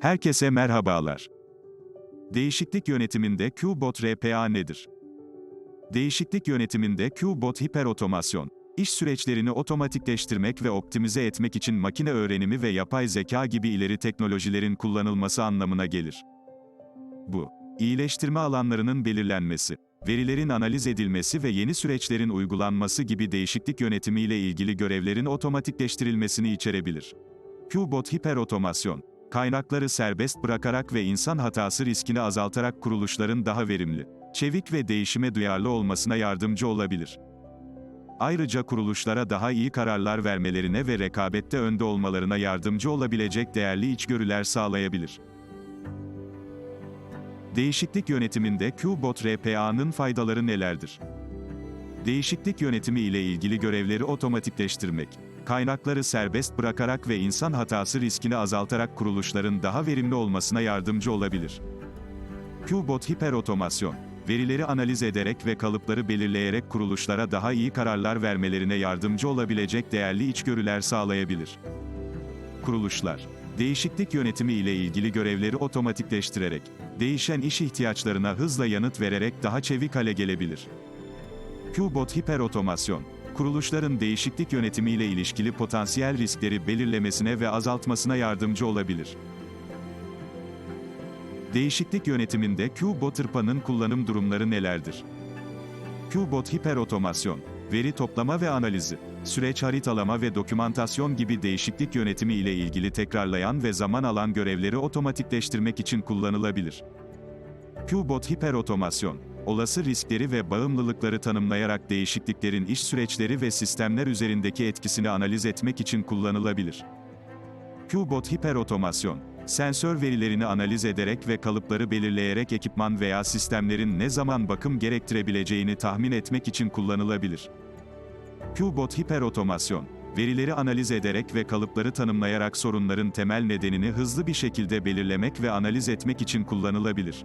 Herkese merhabalar. Değişiklik yönetiminde QBot RPA nedir? Değişiklik yönetiminde QBot hiperotomasyon, iş süreçlerini otomatikleştirmek ve optimize etmek için makine öğrenimi ve yapay zeka gibi ileri teknolojilerin kullanılması anlamına gelir. Bu, iyileştirme alanlarının belirlenmesi, verilerin analiz edilmesi ve yeni süreçlerin uygulanması gibi değişiklik yönetimiyle ilgili görevlerin otomatikleştirilmesini içerebilir. QBot hiperotomasyon, kaynakları serbest bırakarak ve insan hatası riskini azaltarak kuruluşların daha verimli, çevik ve değişime duyarlı olmasına yardımcı olabilir. Ayrıca kuruluşlara daha iyi kararlar vermelerine ve rekabette önde olmalarına yardımcı olabilecek değerli içgörüler sağlayabilir. Değişiklik yönetiminde QBot RPA'nın faydaları nelerdir? Değişiklik yönetimi ile ilgili görevleri otomatikleştirmek, kaynakları serbest bırakarak ve insan hatası riskini azaltarak kuruluşların daha verimli olmasına yardımcı olabilir. QBot hiperotomasyon, verileri analiz ederek ve kalıpları belirleyerek kuruluşlara daha iyi kararlar vermelerine yardımcı olabilecek değerli içgörüler sağlayabilir. Kuruluşlar, değişiklik yönetimi ile ilgili görevleri otomatikleştirerek, değişen iş ihtiyaçlarına hızla yanıt vererek daha çevik hale gelebilir. QBot hiperotomasyon, kuruluşların değişiklik yönetimiyle ilişkili potansiyel riskleri belirlemesine ve azaltmasına yardımcı olabilir. Değişiklik yönetiminde QBot RPA'nın kullanım durumları nelerdir? QBot hiperotomasyon, veri toplama ve analizi, süreç haritalama ve dokümantasyon gibi değişiklik yönetimi ile ilgili tekrarlayan ve zaman alan görevleri otomatikleştirmek için kullanılabilir. QBot hiperotomasyon, olası riskleri ve bağımlılıkları tanımlayarak değişikliklerin iş süreçleri ve sistemler üzerindeki etkisini analiz etmek için kullanılabilir. QBot hiperotomasyon, sensör verilerini analiz ederek ve kalıpları belirleyerek ekipman veya sistemlerin ne zaman bakım gerektirebileceğini tahmin etmek için kullanılabilir. QBot hiperotomasyon, verileri analiz ederek ve kalıpları tanımlayarak sorunların temel nedenini hızlı bir şekilde belirlemek ve analiz etmek için kullanılabilir.